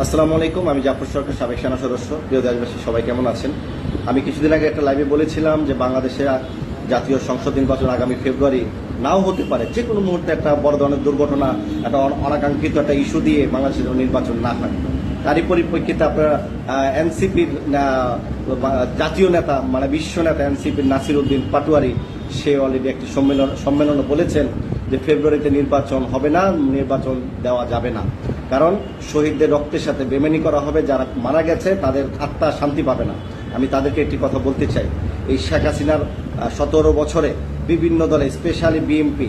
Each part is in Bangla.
আসসালামু আলাইকুম, আমি জাফর সরকার, সাবেক সেনা সদস্য। প্রিয় দেশবাসী, সবাই কেমন আছেন? আমি কিছুদিন আগে একটা লাইভে বলেছিলাম যে বাংলাদেশে জাতীয় সংসদ নির্বাচন আগামী ফেব্রুয়ারি নাও হতে পারে। যে কোনো মুহূর্তে একটা বড় ধরনের দুর্ঘটনা, একটা অন- অনাকাঙ্ক্ষিত একটা ইস্যু দিয়ে বাংলাদেশের নির্বাচন না হয়। তারই পরিপ্রেক্ষিতে আপনারা এনসিপির জাতীয় নেতা মানে বিশ্ব নেতা এনসিপির নাসির উদ্দিন পাটোয়ারি, সে অলরেডি একটি সম্মেলন সম্মেলনে বলেছেন যে ফেব্রুয়ারিতে নির্বাচন হবে না, নির্বাচন দেওয়া যাবে না। কারণ শহীদদের রক্তের সাথে বেমেনি করা হবে, যারা মারা গেছে, তাদের আত্মা শান্তি পাবে না। আমি তাদেরকে একটি কথা বলতে চাই। এই শেখ হাসিনার সতেরো বছরে বিভিন্ন দলে, স্পেশালি বিএনপি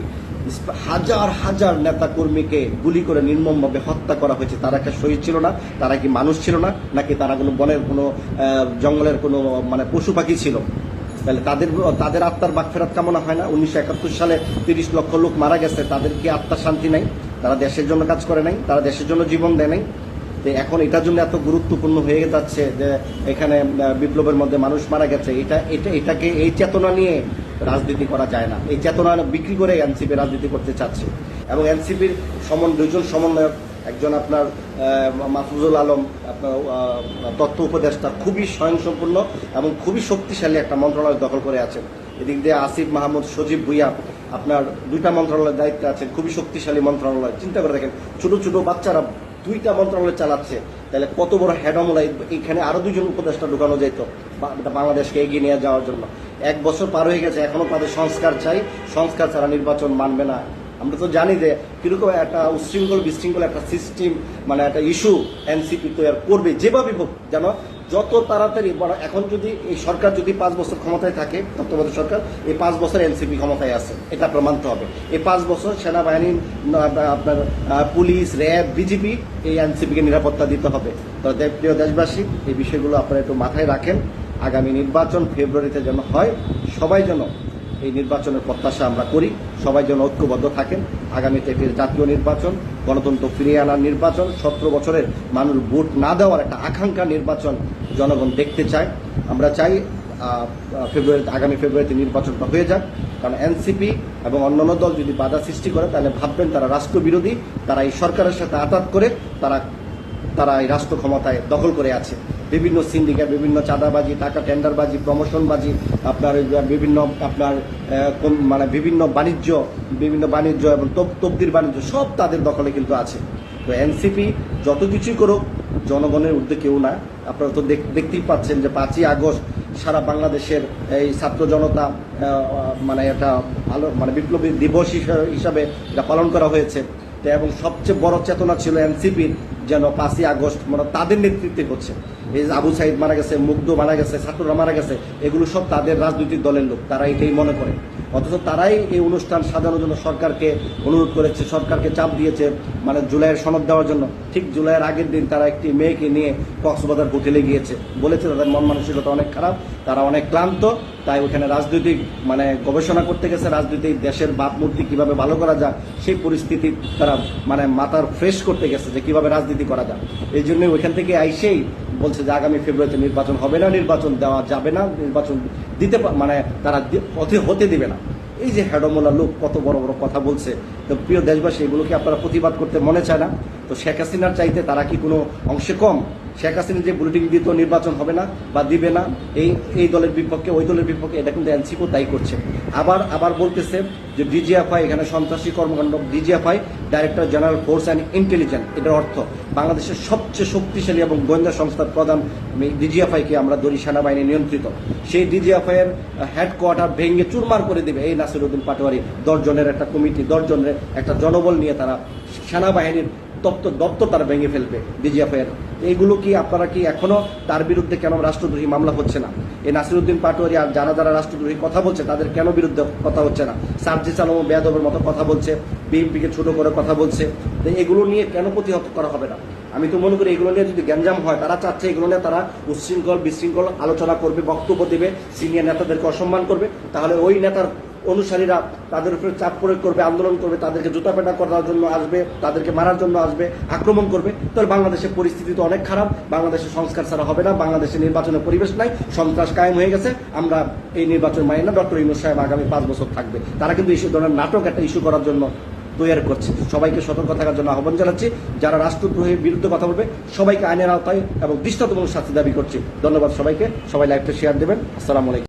হাজার হাজার নেতা কর্মীকে গুলি করে নির্মমভাবে হত্যা করা হয়েছে। তারা কি শহীদ ছিল না? তারা কি মানুষ ছিল না? নাকি তারা কোনো বনের, কোনো জঙ্গলের কোনো মানে পশু পাখি ছিল? তাহলে তাদের তাদের আত্মার বাকফেরাত কামনা হয় না? উনিশশো একাত্তর সালে তিরিশ লক্ষ লোক মারা গেছে। তাদের কি আত্মার শান্তি নাই? তারা দেশের জন্য কাজ করে নাই, তারা দেশের জন্য জীবন দেয় নাই। তো এখন এটার জন্য এত গুরুত্বপূর্ণ হয়ে যাচ্ছে যে এখানে বিপ্লবের মধ্যে মানুষ মারা গেছে। এটা এটা, এটাকে এই চেতনা নিয়ে রাজনীতি করা যায় না। এই চেতনা বিক্রি করে এনসিপি রাজনীতি করতে চাচ্ছে। এবং এনসিপির সমন, দুজন সমন্বয়ক একজন আপনার মাহফুজুল আলম, আপনার তথ্য উপদেষ্টা, খুবই স্বয়ংসম্পূর্ণ এবং খুবই শক্তিশালী একটা মন্ত্রণালয় দখল করে আছেন। এদিক দিয়ে আসিফ মাহমুদ, সজীব ভুইয়া, আপনার দুইটা মন্ত্রণালয়ের দায়িত্বে আছেন, খুবই শক্তিশালী মন্ত্রণালয়। চিন্তা করে দেখেন, ছোট ছোট বাচ্চারা দুইটা মন্ত্রণালয় চালাচ্ছে, তাহলে কত বড় হেডমলা এখানে আরও দুজন উপদেষ্টা ঢুকানো যেত বাংলাদেশকে এগিয়ে নিয়ে যাওয়ার জন্য। এক বছর পার হয়ে গেছে, এখনও তাদের সংস্কার চাই। সংস্কার ছাড়া নির্বাচন মানবে না। আমরা তো জানি যে কীরকম একটা উশৃঙ্খল বিশৃঙ্খল একটা সিস্টেম মানে একটা ইস্যু এনসিপি তৈরি করবে যেভাবে হোক, যেন যত তাড়াতাড়ি এখন যদি এই সরকার যদি পাঁচ বছর ক্ষমতায় থাকে, তত্ত্বাবধায়ক সরকার, এই পাঁচ বছর এনসিপি ক্ষমতায় আছে, এটা আপনার মানতে হবে। এই পাঁচ বছর সেনাবাহিনী আপনার পুলিশ, র্যাব বিজেপি এই এনসিপিকে নিরাপত্তা দিতে হবে। তো দে- প্রিয় দেশবাসী, এই বিষয়গুলো আপনারা একটু মাথায় রাখেন। আগামী নির্বাচন ফেব্রুয়ারিতে যেন হয়, সবাই যেন এই নির্বাচনের প্রত্যাশা আমরা করি। সবাই যেন ঐক্যবদ্ধ থাকেন। আগামীতে একটি জাতীয় নির্বাচন, গণতন্ত্র ফিরিয়ে আনার নির্বাচন, সতেরো বছরের মানুষ ভোট না দেওয়ার একটা আকাঙ্ক্ষা নির্বাচন জনগণ দেখতে চায়। আমরা চাই ফেব্রুয়ারিতে আগামী ফেব্রুয়ারিতে নির্বাচনটা হয়ে যাক। কারণ এনসিপি এবং অন্যান্য দল যদি বাধা সৃষ্টি করে, তাহলে ভাববেন তারা রাষ্ট্রবিরোধী, তারা এই সরকারের সাথে আঘাত করে, তারা তারা এই রাষ্ট্র ক্ষমতায় দখল করে আছে। বিভিন্ন সিন্ডিকেট, বিভিন্ন চাঁদাবাজি, টাকা টেন্ডারবাজি, প্রমোশনবাজি, আপনার বিভিন্ন, আপনার মানে বিভিন্ন বাণিজ্য বিভিন্ন বাণিজ্য এবং তব- তবদির বাণিজ্য সব তাদের দখলে কিন্তু আছে। তো এনসিপি যত কিছুই করুক, জনগণের ঊর্ধ্বে কেউ না। আপনারা তো দেখ- দেখতেই পাচ্ছেন যে পাঁচই আগস্ট সারা বাংলাদেশের এই ছাত্র জনতা মানে একটা ভালো মানে বিপ্লবী দিবস হিসা- হিসাবে এটা পালন করা হয়েছে। এবং সবচেয়ে বড় চেতনা ছিল এনসিপির যেন পাঁচই আগস্ট মানে তাদের নেতৃত্বে করছে এই যে আবু সাইদ মারা গেছে, মুগ্ধ মারা গেছে, ছাত্ররা মারা গেছে, এগুলো সব তাদের রাজনৈতিক দলের লোক, তারা এটাই মনে করে। অথচ তারাই এই অনুষ্ঠান সাজানোর জন্য সরকারকে অনুরোধ করেছে, সরকারকে চাপ দিয়েছে মানে জুলাইয়ের সনদ দেওয়ার জন্য। ঠিক জুলাইয়ের আগের দিন তারা একটি মেয়েকে নিয়ে কক্সবাজার হোটেলে গিয়েছে। বলেছে তাদের মন মানসিকতা অনেক খারাপ, তারা অনেক ক্লান্ত, তাই ওখানে রাজনৈতিক মানে গবেষণা করতে গেছে, রাজনৈতিক দেশের ভাবমূর্তি কীভাবে ভালো করা যায়, সেই পরিস্থিতি তারা মানে মাথার ফ্রেশ করতে গেছে যে কীভাবে রাজনীতি করা যায় এই জন্য ওইখান থেকে আইসেই বলছে যে আগামী ফেব্রুয়ারিতে নির্বাচন হবে না, নির্বাচন দেওয়া যাবে না, নির্বাচন দিতে মানে তারা পথে হতে হতে দিবে না। এই যে হেডমোলা লোক কত বড় বড় কথা বলছে। তো প্রিয় দেশবাসী এগুলোকে আপনারা প্রতিবাদ করতে মনে চায় না? তো শেখ হাসিনার চাইতে তারা কি কোনো অংশে কম? শেখ হাসিনা যে বুলেটিন দিত নির্বাচন হবে না বা দিবে না, এই এই দলের বিপক্ষে, ওই দলের বিপক্ষে এটা কিন্তু এনসিপিও তাই করছে। আবার আবার বলতেছে যে ডিজিএফআই এখানে সন্ত্রাসী কর্মকাণ্ড DGFI director general force and intelligence এটার অর্থ বাংলাদেশের সবচেয়ে শক্তিশালী এবং গোয়েন্দা সংস্থার প্রধান ডিজিএফআইকে আমরা ধরি সেনাবাহিনী নিয়ন্ত্রিত। সেই ডিজিএফআই এর হেডকোয়ার্টার ভেঙে চুরমার করে দিবে এই নাসিরুদ্দিন পাটোয়ারি। দশজনের একটা কমিটি, দশজনের একটা জনবল নিয়ে তারা সেনাবাহিনীর দপ্তর দপ্তর তারা ভেঙে ফেলবে। ডিজিএফআই এর এইগুলো কি আপনারা কি এখনও তার বিরুদ্ধে কেন রাষ্ট্রদ্রোহী মামলা হচ্ছে না? এই নাসিরুদ্দিন পাটোয়ারি আর যারা যারা রাষ্ট্রদ্রোহী কথা বলছে, তাদের কেন বিরুদ্ধে কথা হচ্ছে না? সার্জিস আলম বেয়াদবের মতো কথা বলছে, বিএনপিকে ছোট করে কথা বলছে। এগুলো নিয়ে কেন প্রতিহত করা হবে না? আমি তো মনে করি এগুলো নিয়ে যদি গ্যাঞ্জাম হয়, তারা চাচ্ছে এগুলো নিয়ে তারা উচ্ছৃঙ্খল, বিশৃঙ্খল আলোচনা করবে, বক্তব্য দেবে সিনিয়র নেতাদেরকে অসম্মান করবে। তাহলে ওই নেতার অনুসারীরা তাদের উপরে চাপ প্রয়োগ করবে, আন্দোলন করবে, তাদেরকে জুতা পেটা করার জন্য আসবে, তাদেরকে মারার জন্য আসবে, আক্রমণ করবে। তাহলে বাংলাদেশের পরিস্থিতি তো অনেক খারাপ, বাংলাদেশের সংস্কার ছাড়া হবে না, বাংলাদেশের নির্বাচনের পরিবেশ নাই, সন্ত্রাস কায়েম হয়ে গেছে, আমরা এই নির্বাচন মানি না। ডক্টর ইউনুস সাহেব আগামী পাঁচ বছর থাকবে। তারা কিন্তু ইস্যু ধরনের নাটক একটা ইস্যু করার জন্য তৈরি করছে। সবাইকে সতর্ক থাকার জন্য আহ্বান জানাচ্ছি, যারা রাষ্ট্রদ্রোহের বিরুদ্ধে কথা বলবে, সবাইকে আইনের আওতায় এবং দৃষ্টান্তমূলক শাস্তি দাবি করছি। ধন্যবাদ সবাইকে, সবাই লাইভটা শেয়ার দেবেন। আসসালামু আলাইকুম।